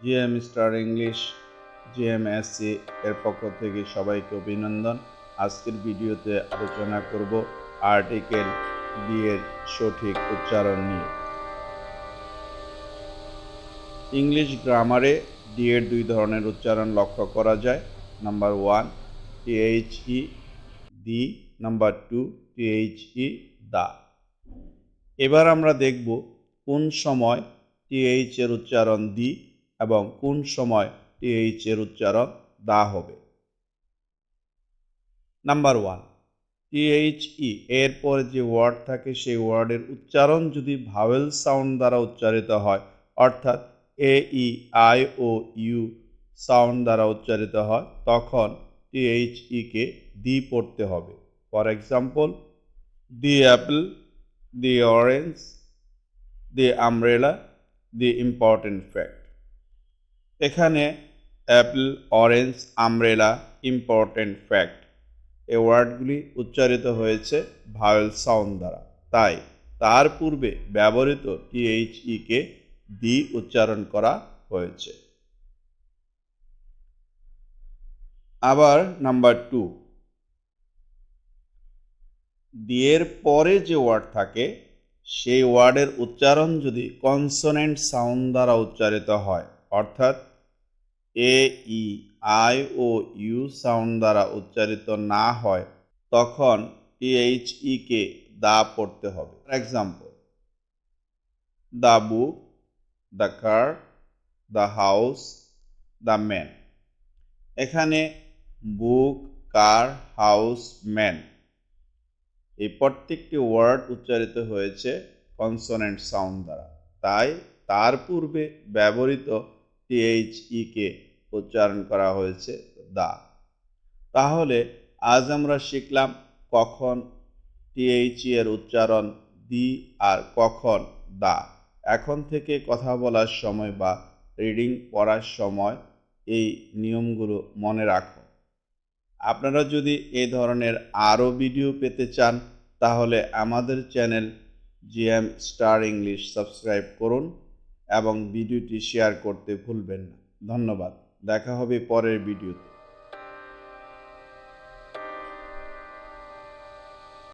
GM star English GMSC এর পক্ষ থেকে সবাইকে অভিনন্দন। আজকের ভিডিওতে আলোচনা করব আর্টিকেল বি এর সঠিক উচ্চারণ নিয়ে। ইংলিশ গ্রামারে ডি এর দুই ধরনের উচ্চারণ লক্ষ্য করা যায়। Number one T H E the number two T H E the এবার আমরা দেখব কোন সময় টিএইচ এর উচ্চারণ দি এবং কোন সময় টিএইচ এর উচ্চারণ দা হবে? নাম্বার ওয়ান টিএইচই এর পরে যে ওয়ার্ড থাকে সেই ওয়ার্ডের উচ্চারণ যদি ভাওয়েল সাউন্ড দ্বারা উচ্চারিত হয়, অর্থাৎ A E I O U sound দ্বারা উচ্চারিত হয়, তখন টিএইচই কে দি পড়তে হবে। For example the apple the orange the umbrella the important fact এখানে apple orange umbrella important fact এ ওয়ার্ডগুলি উচ্চারিত হয়েছে ভাওয়েল সাউন্ড দ্বারা। তাই তার পূর্বে ব্যবহৃত টিএইচই কে দি উচ্চারণ করা হয়েছে। আবার নাম্বার টু দিয়ের পরে যে ওয়ার্ড থাকে, সেই ওয়ার্ডের উচ্চারণ যদি কনসোনেন্ট সাউন্ড দ্বারা উচ্চারিত হয় অর্থাৎ A, E, I, O, U sound দ্বারা উচ্চারিত না হয়, তখন টিএইচই কে দা পড়তে হবে। For example the book the car the house the man. এখানে বুক, কার, হাউস, ম্যান। এই প্রত্যেকটি ওয়ার্ড উচ্চারিত হয়েছে কনসোনেন্ট সাউন্ড দ্বারা। তাই তার পূর্বে ব্যবহৃত টিএইচই কে উচ্চারণ করা হয়েছে দা। তাহলে আজ আমরা শিখলাম কখন টিএইচই এর উচ্চারণ দি আর কখন দা। এখন থেকে কথা বলার সময় বা রিডিং পড়ার সময় এই নিয়মগুলো মনে রাখো। আপনারা যদি এই ধরনের আরও ভিডিও পেতে চান, তাহলে আমাদের channel GM star English subscribe করুন। এবং ভিডিওটি শেয়ার করতে ভুলবেন না। ধন্যবাদ। দেখা হবে পরের ভিডিওতে।